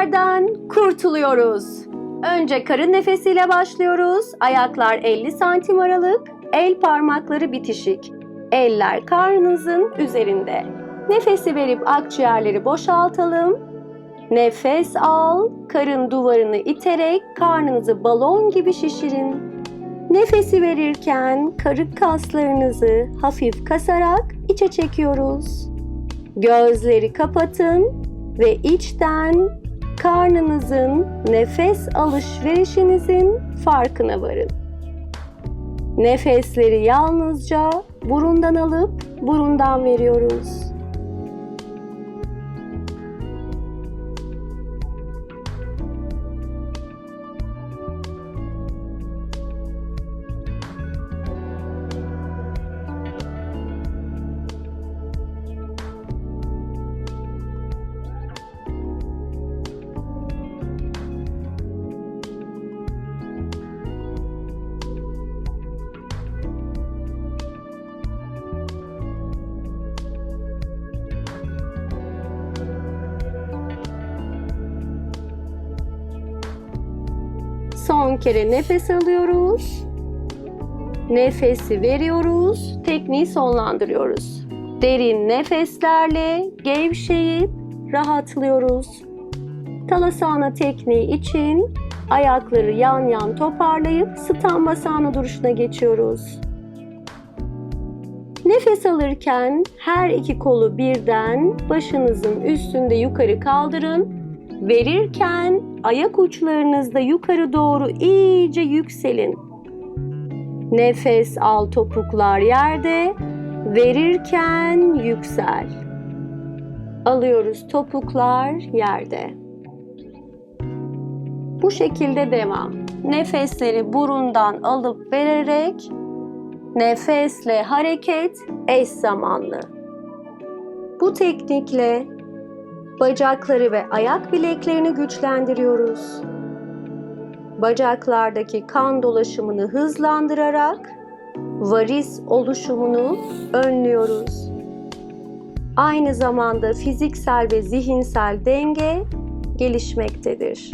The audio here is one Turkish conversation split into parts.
Ağrılardan kurtuluyoruz. Önce karın nefesiyle başlıyoruz. Ayaklar 50 santim aralık, el parmakları bitişik. Eller karnınızın üzerinde. Nefesi verip akciğerleri boşaltalım. Nefes al, karın duvarını iterek karnınızı balon gibi şişirin. Nefesi verirken karık kaslarınızı hafif kasarak içe çekiyoruz. Gözleri kapatın ve içten karnınızın nefes alışverişinizin farkına varın. Nefesleri yalnızca burundan alıp burundan veriyoruz. Son kere nefes alıyoruz. Nefesi veriyoruz. Tekniği sonlandırıyoruz. Derin nefeslerle gevşeyip rahatlıyoruz. Talasana tekniği için ayakları yan yan toparlayıp stambasana duruşuna geçiyoruz. Nefes alırken her iki kolu birden başınızın üstünde yukarı kaldırın Verirken ayak uçlarınızda yukarı doğru iyice yükselin. Nefes al topuklar yerde, verirken yüksel. Alıyoruz topuklar yerde. Bu şekilde devam. Nefesleri burundan alıp vererek nefesle hareket eş zamanlı. Bu teknikle Bacakları ve ayak bileklerini güçlendiriyoruz. Bacaklardaki kan dolaşımını hızlandırarak varis oluşumunu önlüyoruz. Aynı zamanda fiziksel ve zihinsel denge gelişmektedir.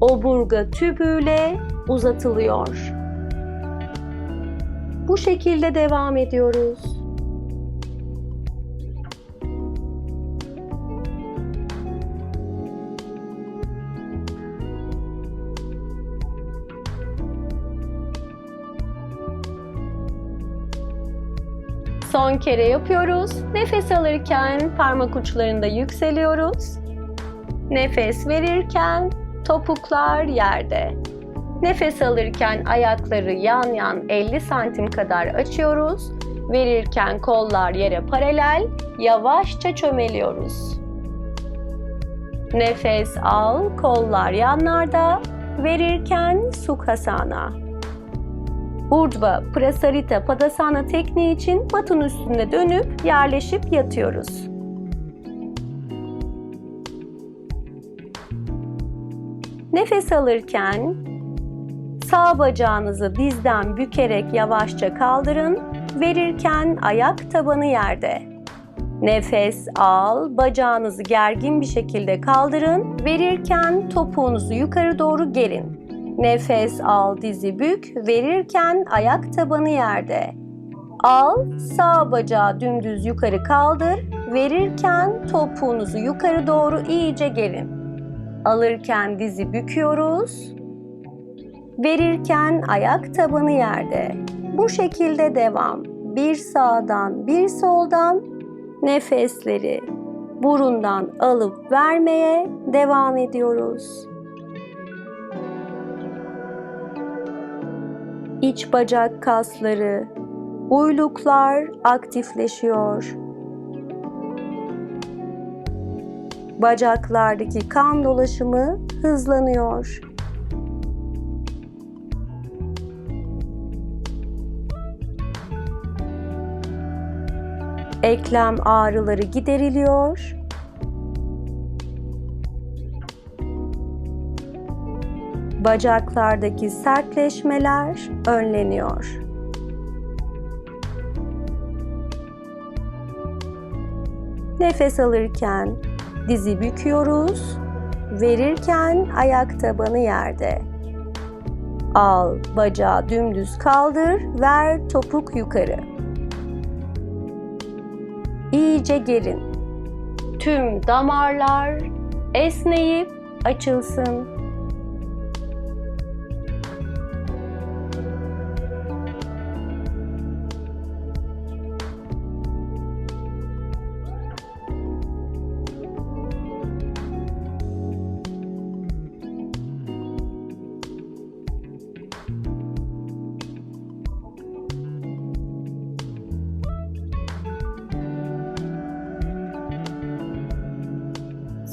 Oburga tübüyle uzatılıyor. Bu şekilde devam ediyoruz. Son kere yapıyoruz. Nefes alırken parmak uçlarında yükseliyoruz. Nefes verirken topuklar yerde. Nefes alırken ayakları yan yan 50 santim kadar açıyoruz. Verirken kollar yere paralel, yavaşça çömeliyoruz. Nefes al, kollar yanlarda. Verirken Sukhasana. Urdhva Prasarita Padasana tekniği için matın üstünde dönüp yerleşip yatıyoruz. Nefes alırken sağ bacağınızı dizden bükerek yavaşça kaldırın. Verirken ayak tabanı yerde. Nefes al, bacağınızı gergin bir şekilde kaldırın. Verirken topuğunuzu yukarı doğru gerin. Nefes al, dizi bük. Verirken ayak tabanı yerde. Al, sağ bacağı dümdüz yukarı kaldır. Verirken topuğunuzu yukarı doğru iyice gelin. Alırken dizi büküyoruz. Verirken ayak tabanı yerde. Bu şekilde devam. Bir sağdan, bir soldan nefesleri burundan alıp vermeye devam ediyoruz. İç bacak kasları, uyluklar aktifleşiyor. Bacaklardaki kan dolaşımı hızlanıyor. Eklem ağrıları gideriliyor bacaklardaki sertleşmeler önleniyor. Nefes alırken dizi büküyoruz. Verirken ayak tabanı yerde. Al, bacağı dümdüz kaldır, ver topuk yukarı. İyice gerin. Tüm damarlar esneyip açılsın.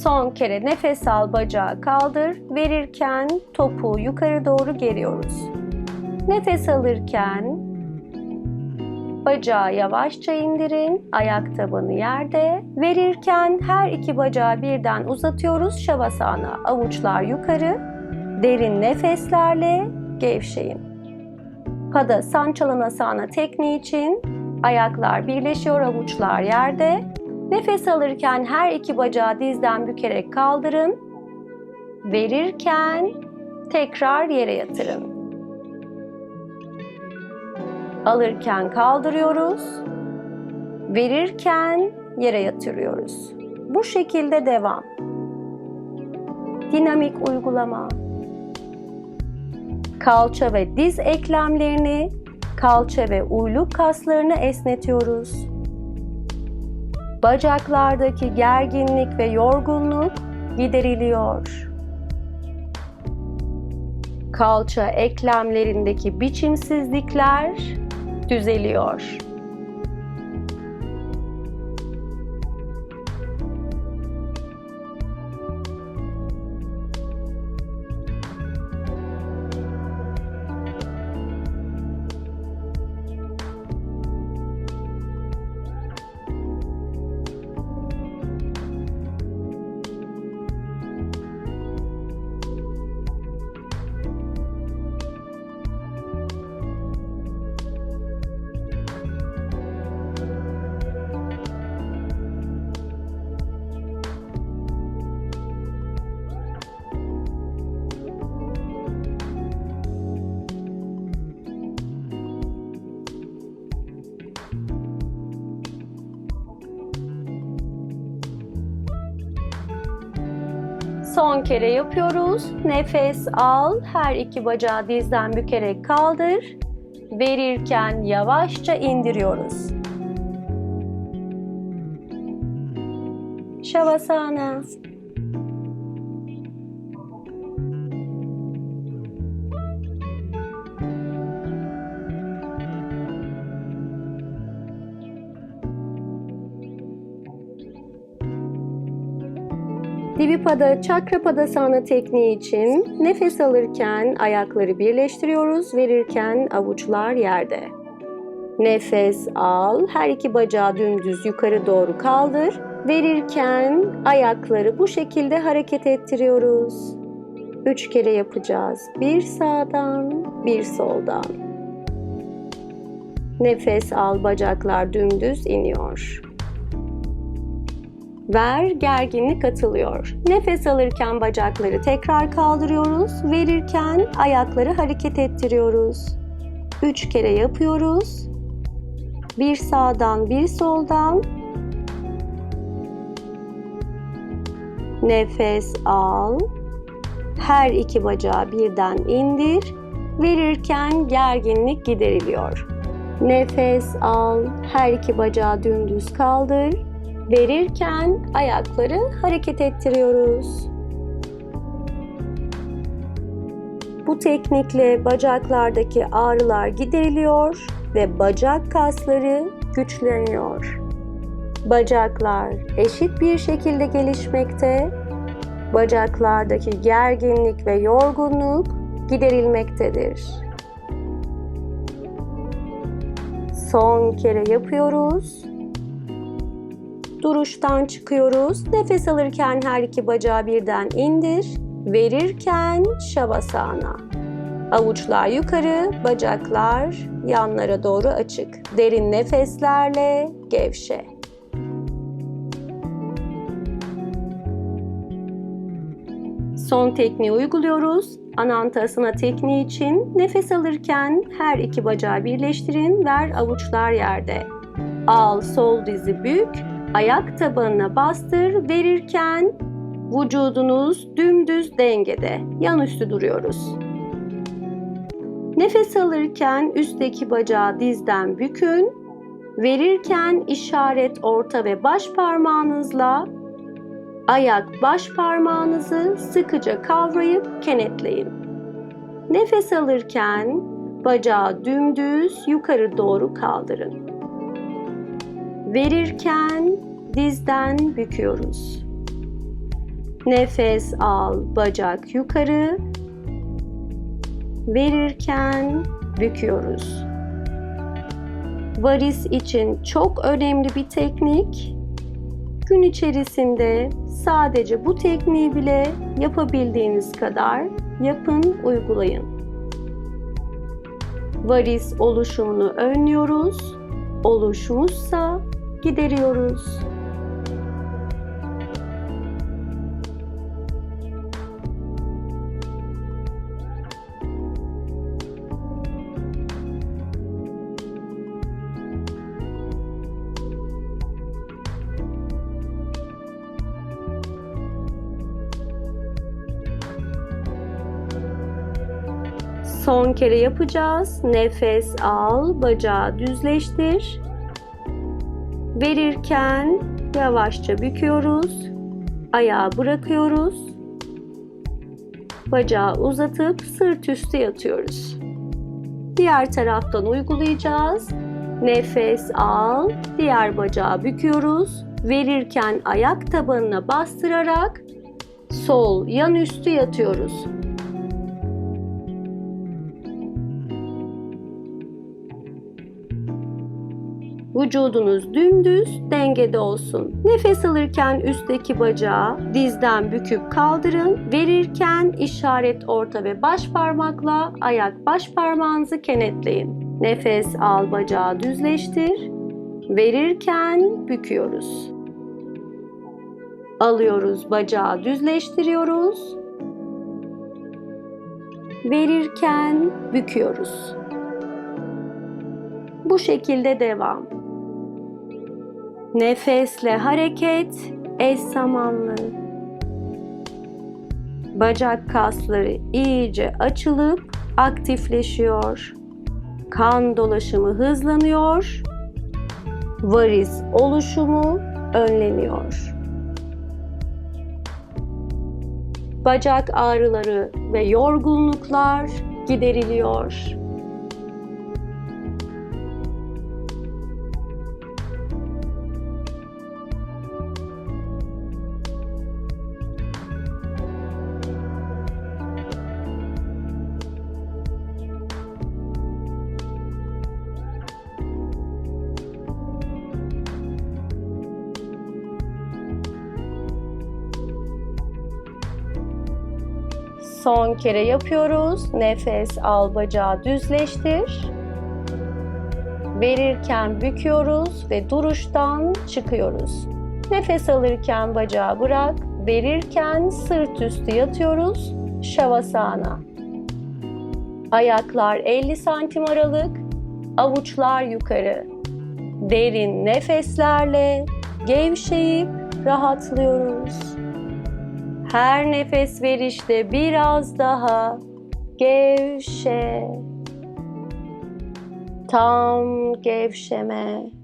Son kere nefes al bacağı kaldır. Verirken topuğu yukarı doğru geriyoruz. Nefes alırken bacağı yavaşça indirin. Ayak tabanı yerde. Verirken her iki bacağı birden uzatıyoruz. Şavasana. Avuçlar yukarı. Derin nefeslerle gevşeyin. Pada Sanchalanasana tekniği için ayaklar birleşiyor, avuçlar yerde. Nefes alırken her iki bacağı dizden bükerek kaldırın. Verirken tekrar yere yatırın. Alırken kaldırıyoruz. Verirken yere yatırıyoruz. Bu şekilde devam. Dinamik uygulama. Kalça ve diz eklemlerini, kalça ve uyluk kaslarını esnetiyoruz. Bacaklardaki gerginlik ve yorgunluk gideriliyor. Kalça eklemlerindeki biçimsizlikler düzeliyor. Son kere yapıyoruz. Nefes al. Her iki bacağı dizden bükerek kaldır. Verirken yavaşça indiriyoruz. Shavasana. Divipada Chakrapadasana tekniği için nefes alırken ayakları birleştiriyoruz, verirken avuçlar yerde. Nefes al, her iki bacağı dümdüz yukarı doğru kaldır. Verirken ayakları bu şekilde hareket ettiriyoruz. Üç kere yapacağız. Bir sağdan, bir soldan. Nefes al, bacaklar dümdüz iniyor. Ver, gerginlik atılıyor. Nefes alırken bacakları tekrar kaldırıyoruz. Verirken ayakları hareket ettiriyoruz. Üç kere yapıyoruz. Bir sağdan, bir soldan. Nefes al. Her iki bacağı birden indir. Verirken gerginlik gideriliyor. Nefes al. Her iki bacağı dümdüz kaldır Verirken ayakları hareket ettiriyoruz. Bu teknikle bacaklardaki ağrılar gideriliyor ve bacak kasları güçleniyor. Bacaklar eşit bir şekilde gelişmekte, bacaklardaki gerginlik ve yorgunluk giderilmektedir. Son kere yapıyoruz. Duruştan çıkıyoruz. Nefes alırken her iki bacağı birden indir. Verirken şavasana. Avuçlar yukarı, bacaklar yanlara doğru açık. Derin nefeslerle gevşe. Son tekniği uyguluyoruz. Anantasana tekniği için nefes alırken her iki bacağı birleştirin, ver avuçlar yerde. Al sol dizi bük, ayak tabanına bastır, verirken vücudunuz dümdüz dengede, yan üstü duruyoruz. Nefes alırken üstteki bacağı dizden bükün, verirken işaret orta ve baş parmağınızla ayak baş parmağınızı sıkıca kavrayıp kenetleyin. Nefes alırken bacağı dümdüz yukarı doğru kaldırın. Verirken dizden büküyoruz. Nefes al, bacak yukarı. Verirken büküyoruz. Varis için çok önemli bir teknik. Gün içerisinde sadece bu tekniği bile yapabildiğiniz kadar yapın, uygulayın. Varis oluşumunu önlüyoruz. Oluşmuşsa gideriyoruz. Son kere yapacağız. Nefes al, bacağı düzleştir. Verirken yavaşça büküyoruz. Ayağı bırakıyoruz. Bacağı uzatıp sırt üstü yatıyoruz. Diğer taraftan uygulayacağız. Nefes al, diğer bacağı büküyoruz. Verirken ayak tabanına bastırarak sol yan üstü yatıyoruz. Vücudunuz dümdüz, dengede olsun. Nefes alırken üstteki bacağı dizden büküp kaldırın. Verirken işaret orta ve baş parmakla ayak baş parmağınızı kenetleyin. Nefes al, bacağı düzleştir. Verirken büküyoruz. Alıyoruz, bacağı düzleştiriyoruz. Verirken büküyoruz. Bu şekilde devam. Nefesle hareket eş zamanlı. Bacak kasları iyice açılıp aktifleşiyor. Kan dolaşımı hızlanıyor. Varis oluşumu önleniyor. Bacak ağrıları ve yorgunluklar gideriliyor. Son kere yapıyoruz. Nefes al, bacağı düzleştir. Verirken büküyoruz ve duruştan çıkıyoruz. Nefes alırken bacağı bırak, verirken sırt üstü yatıyoruz. Şavasana. Ayaklar 50 santim aralık, avuçlar yukarı. Derin nefeslerle gevşeyip rahatlıyoruz. Her nefes verişte biraz daha gevşe. Tam gevşeme.